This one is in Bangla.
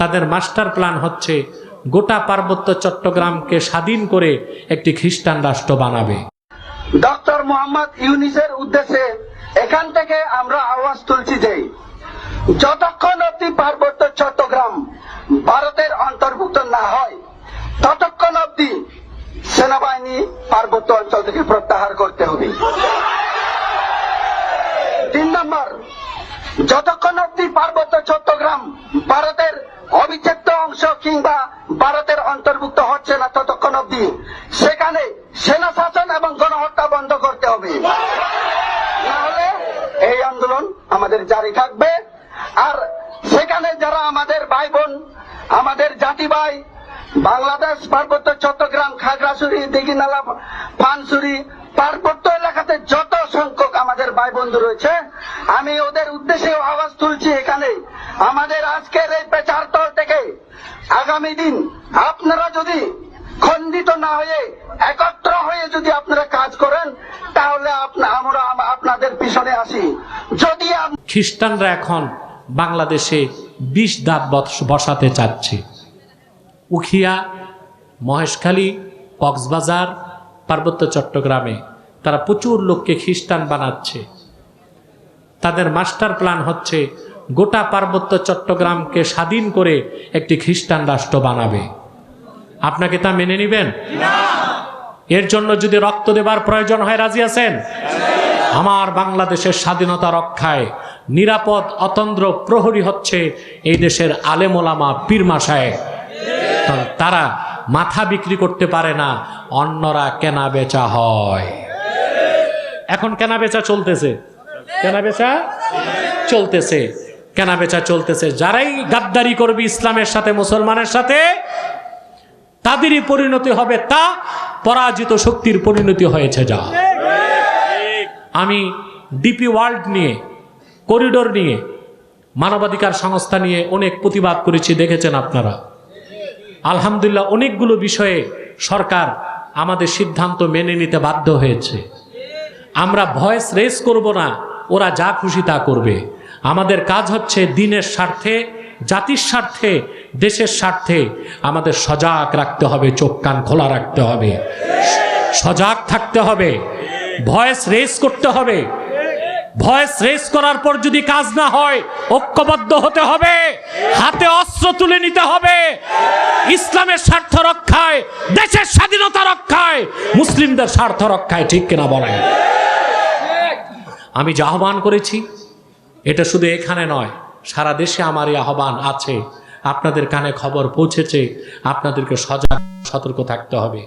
তাদের মাস্টার প্ল্যান হচ্ছে গোটা পার্বত্য চট্টগ্রামকে স্বাধীন করে একটি খ্রিস্টান রাষ্ট্র বানাবে। ডক্টর মোহাম্মদ ইউনিসের উদ্দেশ্যে এখান থেকে আমরা আওয়াজ তুলছি যে যতক্ষণ অব্দি পার্বত্য চট্টগ্রাম ভারতের অন্তর্ভুক্ত না হয়, ততক্ষণ অব্দি সেনাবাহিনী পার্বত্য অঞ্চল থেকে প্রত্যাহার করতে হবে। তিন নম্বর, যতক্ষণ অব্দি পার্বত্য চট্টগ্রাম সেনা শাসন এবং গণহত্যা বন্ধ করতে হবে। না হলে এই আন্দোলন আমাদের জারি থাকবে। আর সেখানে যারা আমাদের ভাই বোন আমাদের জাতি ভাই বাংলাদেশ পার্বত্য চট্টগ্রাম, খাগড়াছড়ি, দিঘিনালা, পানসুরি, পার্বত্য এলাকাতে যত সংখ্যক আমাদের ভাই বন্ধু রয়েছে, আমি ওদের উদ্দেশ্যে আওয়াজ তুলছি এখানে। আমাদের আজকের এই প্রচার তল থেকে আগামী দিন আপনারা যদি খণ্ডিত না হয়ে একত্র হয়ে যদি আপনারা কাজ করেন, তাহলে আমরা, আপনাদের পিছনে আসি। যদি খ্রিস্টানরা এখন বাংলাদেশে বিষ দাঁত বসাতে চাচ্ছে। উখিয়া, মহেশখালী, কক্সবাজার, পার্বত্য চট্টগ্রামে তারা প্রচুর লোককে খ্রিস্টান বানাচ্ছে। তাদের মাস্টার প্ল্যান হচ্ছে গোটা পার্বত্য চট্টগ্রামকে স্বাধীন করে একটি খ্রিস্টান রাষ্ট্র বানাবে। আপনাকে তা মেনে নেবেন? এর জন্য যদি রক্ত দেবার প্রয়োজন হয়, রাজি আছেন? আমার বাংলাদেশের স্বাধীনতা রক্ষায় নিরাপদ, অতন্দ্র, প্রহরী হচ্ছে এই দেশের আলেমোলামা পীরমা সাহেব তারা মাথা বিক্রি করতে পারে না, অন্যরা কেনা বেচা হয়। এখন কেনা বেচা চলতেছে। কেনা বেচা চলতেছে। কেনা বেচা চলতেছে। যারাই গাদ্দারি করবে ইসলামের সাথে, মুসলমানের সাথে তাদেরই পরিণতি হবে তা পরাজিত শক্তির পরিণতি হয়েছে যা। আমি ডিপি ওয়ার্ল্ড নিয়ে, করিডোর নিয়ে, মানবাধিকার সংস্থা নিয়ে অনেক প্রতিবাদ করেছি, দেখেছেন আপনারা। আলহামদুলিল্লাহ অনেকগুলো বিষয়ে সরকার আমাদের সিদ্ধান্ত মেনে নিতে বাধ্য হয়েছে। আমরা ভয়েস রেস করব না, ওরা যা খুশি তা করবে। আমাদের কাজ হচ্ছে দিনের স্বার্থে জাতির স্বার্থে, দেশের স্বার্থে আমাদের সজাগ রাখতে হবে, চোখ কান খোলা রাখতে হবে। সজাগ থাকতে হবে। ভয়েস রেস করতে হবে। ভয়েস রেস করার পর যদি কাজ না হয়, ঐক্যবদ্ধ হতে হবে। হাতে অস্ত্র তুলে নিতে হবে। ইসলামের স্বার্থ রক্ষায়, দেশের স্বাধীনতা রক্ষায়, মুসলিমদের স্বার্থ রক্ষায়, ঠিক কিনা বলেন? আমি যে আহ্বান করেছি, এটা শুধু এখানে নয়। সারা দেশে আমার এই আহ্বান আছে। আপনাদের কানে খবর পৌঁছেছে। আপনাদেরকে সজাগ, সতর্ক থাকতে হবে।